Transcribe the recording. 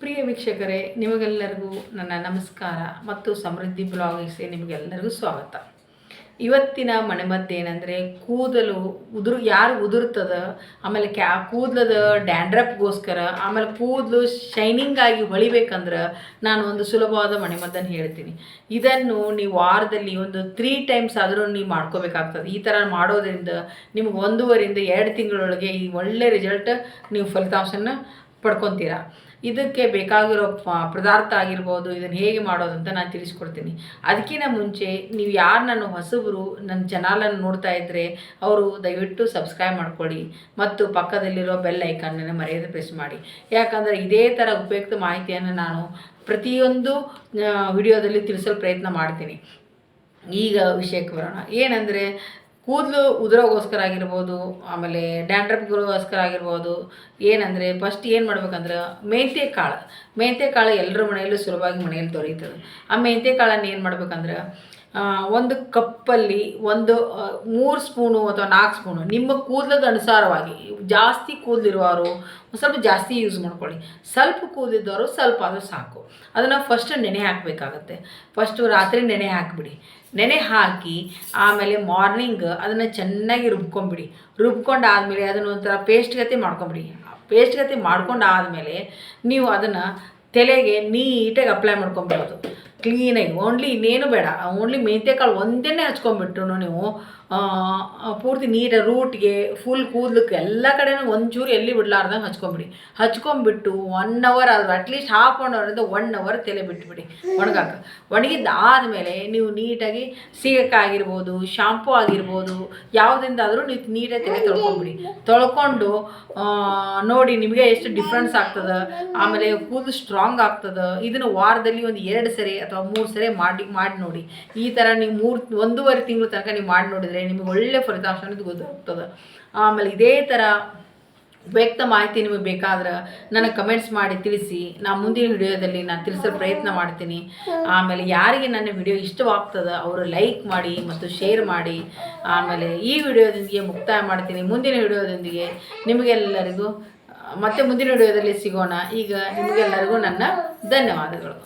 ಪ್ರಿಯ ವೀಕ್ಷಕರೇ, ನಿಮಗೆಲ್ಲರಿಗೂ ನನ್ನ ನಮಸ್ಕಾರ ಮತ್ತು ಸಮೃದ್ಧಿ ಬ್ಲಾಗಿಗೆ ನಿಮಗೆಲ್ಲರಿಗೂ ಸ್ವಾಗತ. ಇವತ್ತಿನ ಮನೆಮದ್ದೇನೆಂದರೆ ಕೂದಲು ಉದುರು, ಯಾರು ಉದುರ್ತದ, ಆಮೇಲೆ ಕ್ಯಾ, ಕೂದಲದ ಡ್ಯಾಂಡ್ರಪ್ಗೋಸ್ಕರ, ಆಮೇಲೆ ಕೂದಲು ಶೈನಿಂಗ್ ಆಗಿ ಹೊಳಿಬೇಕಂದ್ರೆ ನಾನು ಒಂದು ಸುಲಭವಾದ ಮನೆಮದ್ದನ್ನು ಹೇಳ್ತೀನಿ. ಇದನ್ನು ನೀವು ವಾರದಲ್ಲಿ ಒಂದು ತ್ರೀ ಟೈಮ್ಸ್ ಆದರೂ ನೀವು ಮಾಡ್ಕೋಬೇಕಾಗ್ತದೆ. ಈ ಥರ ಮಾಡೋದರಿಂದ ನಿಮ್ಗೆ ಒಂದೂವರೆಯಿಂದ ಎರಡು ತಿಂಗಳೊಳಗೆ ಈ ಒಳ್ಳೆ ರಿಸಲ್ಟ್ ನೀವು ಫಲಿತಾಂಶನ ಪಡ್ಕೊತೀರಾ. ಇದಕ್ಕೆ ಬೇಕಾಗಿರೋ ಪದಾರ್ಥ ಆಗಿರ್ಬೋದು, ಇದನ್ನು ಹೇಗೆ ಮಾಡೋದು ಅಂತ ನಾನು ತಿಳಿಸ್ಕೊಡ್ತೀನಿ. ಅದಕ್ಕಿಂತ ಮುಂಚೆ ನೀವು ಯಾರು ನನ್ನ ಹೊಸಬರು ನನ್ನ ಚಾನಲನ್ನು ನೋಡ್ತಾ ಇದ್ದರೆ ಅವರು ದಯವಿಟ್ಟು ಸಬ್ಸ್ಕ್ರೈಬ್ ಮಾಡ್ಕೊಳ್ಳಿ ಮತ್ತು ಪಕ್ಕದಲ್ಲಿರೋ ಬೆಲ್ ಐಕಾನನ್ನು ಮರೆಯದೆ ಪ್ರೆಸ್ ಮಾಡಿ. ಯಾಕಂದರೆ ಇದೇ ಥರ ಉಪಯುಕ್ತ ಮಾಹಿತಿಯನ್ನು ನಾನು ಪ್ರತಿಯೊಂದು ವಿಡಿಯೋದಲ್ಲಿ ತಿಳಿಸಲು ಪ್ರಯತ್ನ ಮಾಡ್ತೀನಿ. ಈಗ ವಿಷಯಕ್ಕೆ ಬರೋಣ. ಏನಂದರೆ ಕೂದಲು ಉದುರೋಗೋಸ್ಕರ ಆಗಿರ್ಬೋದು, ಆಮೇಲೆ ಡ್ಯಾಂಡ್ರಪ್ಗೋಸ್ಕರ ಆಗಿರ್ಬೋದು, ಏನಂದರೆ ಫಸ್ಟ್ ಏನು ಮಾಡ್ಬೇಕಂದ್ರೆ ಮೆಂತ್ಯ ಕಾಳು. ಮೆಂತ್ಯ ಕಾಳು ಎಲ್ಲರ ಮನೆಯಲ್ಲೂ ಸುಲಭವಾಗಿ ಮನೆಯಲ್ಲಿ ದೊರೆಯುತ್ತದೆ ಆ ಮೆಂತ್ಯ ಕಾಳನ್ನು ಏನು ಮಾಡ್ಬೇಕಂದ್ರೆ ಒಂದು ಕಪ್ಪಲ್ಲಿ ಒಂದು ಮೂರು ಸ್ಪೂನು ಅಥವಾ ನಾಲ್ಕು ಸ್ಪೂನು ನಿಮ್ಮ ಕೂದಲದ ಅನುಸಾರವಾಗಿ ಜಾಸ್ತಿ ಕೂದಲಿರುವವರು ಸ್ವಲ್ಪ ಜಾಸ್ತಿ ಯೂಸ್ ಮಾಡ್ಕೊಳ್ಳಿ. ಸ್ವಲ್ಪ ಕೂದಲಿದ್ದವರು ಸ್ವಲ್ಪ ಆದರೂ ಸಾಕು. ಅದನ್ನು ಫಸ್ಟ್ ನೆನೆ ಹಾಕಬೇಕಾಗತ್ತೆ. ಫಸ್ಟು ರಾತ್ರಿ ನೆನೆ ಹಾಕಿಬಿಡಿ. ನೆನೆ ಹಾಕಿ ಆಮೇಲೆ ಮಾರ್ನಿಂಗ್ ಅದನ್ನು ಚೆನ್ನಾಗಿ ರುಬ್ಕೊಂಬಿಡಿ. ರುಬ್ಕೊಂಡು ಆದಮೇಲೆ ಅದನ್ನು ಒಂಥರ ಪೇಸ್ಟ್ ಗತಿ ಮಾಡ್ಕೊಂಬಿಡಿ. ಪೇಸ್ಟ್ ಗತಿ ಮಾಡ್ಕೊಂಡು ಆದಮೇಲೆ ನೀವು ಅದನ್ನು ತಲೆಗೆ ನೀಟಾಗಿ ಅಪ್ಲೈ ಮಾಡ್ಕೊಂಬಿಡೋದು ಕ್ಲೀನಾಗಿ ಓನ್ಲಿ ಇನ್ನೇನು ಬೇಡ. ಓನ್ಲಿ ಮೆಂತ್ಯಕಾಳು ಒಂದೇ ಹಚ್ಕೊಂಡ್ಬಿಟ್ರು ನೀವು ಪೂರ್ತಿ ನೀರ ರೂಟ್ಗೆ ಫುಲ್ ಕೂದಲಕ್ಕೆ ಎಲ್ಲ ಕಡೆನೂ ಒಂಚೂರು ಎಲ್ಲಿ ಬಿಡ್ಲಾರ್ದಂಗೆ ಹಚ್ಕೊಂಬಿಡಿ. ಹಚ್ಕೊಂಬಿಟ್ಟು ಒನ್ ಅವರ್ ಆದ್ರೆ ಅಟ್ಲೀಸ್ಟ್ ಹಾಫ್ ಒನ್ ಅವರಿಂದ ಒನ್ ಅವರ್ ತಲೆ ಬಿಟ್ಬಿಡಿ. ಒಣಗಾಕ. ಒಣಗಿದ್ದಾದಮೇಲೆ ನೀವು ನೀಟಾಗಿ ಸೀಗಕ್ಕಾಗಿರ್ಬೋದು ಶಾಂಪೂ ಆಗಿರ್ಬೋದು, ಯಾವುದಿಂದಾದರೂ ನೀವು ನೀಟಾಗಿ ತಲೆ ತೊಳ್ಕೊಂಬಿಡಿ. ತೊಳ್ಕೊಂಡು ನೋಡಿ ನಿಮಗೆ ಎಷ್ಟು ಡಿಫ್ರೆನ್ಸ್ ಆಗ್ತದೆ. ಆಮೇಲೆ ಕೂದಲು ಸ್ಟ್ರಾಂಗ್ ಆಗ್ತದೆ. ಇದನ್ನು ವಾರದಲ್ಲಿ ಒಂದು ಎರಡು ಸರಿ ಅಥವಾ ಮೂರು ಸರಿ ಮಾಡಿ ಮಾಡಿ ನೋಡಿ. ಈ ಥರ ನೀವು ಮೂರು, ಒಂದೂವರೆ ತಿಂಗಳು ತನಕ ನೀವು ಮಾಡಿ ನೋಡಿದರೆ ನಿಮಗೆ ಒಳ್ಳೆಯ ಫಲಿತಾಂಶ ಅನ್ನೋದು ಗೊತ್ತಾಗ್ತದೆ. ಆಮೇಲೆ ಇದೇ ಥರ ಉಪಯುಕ್ತ ಮಾಹಿತಿ ನಿಮಗೆ ಬೇಕಾದ್ರೆ ನನಗೆ ಕಮೆಂಟ್ಸ್ ಮಾಡಿ ತಿಳಿಸಿ. ನಾ ಮುಂದಿನ ವಿಡಿಯೋದಲ್ಲಿ ನಾನು ತಿಳಿಸಲು ಪ್ರಯತ್ನ ಮಾಡ್ತೀನಿ. ಆಮೇಲೆ ಯಾರಿಗೆ ನನ್ನ ವಿಡಿಯೋ ಇಷ್ಟವಾಗ್ತದೆ ಅವರು ಲೈಕ್ ಮಾಡಿ ಮತ್ತು ಶೇರ್ ಮಾಡಿ. ಆಮೇಲೆ ಈ ವಿಡಿಯೋದೊಂದಿಗೆ ಮುಕ್ತಾಯ ಮಾಡ್ತೀನಿ. ಮುಂದಿನ ವಿಡಿಯೋದೊಂದಿಗೆ ನಿಮಗೆಲ್ಲರಿಗೂ, ಮತ್ತೆ ಮುಂದಿನ ವಿಡಿಯೋದಲ್ಲಿ ಸಿಗೋಣ. ಈಗ ನಿಮಗೆಲ್ಲರಿಗೂ ನನ್ನ ಧನ್ಯವಾದಗಳು.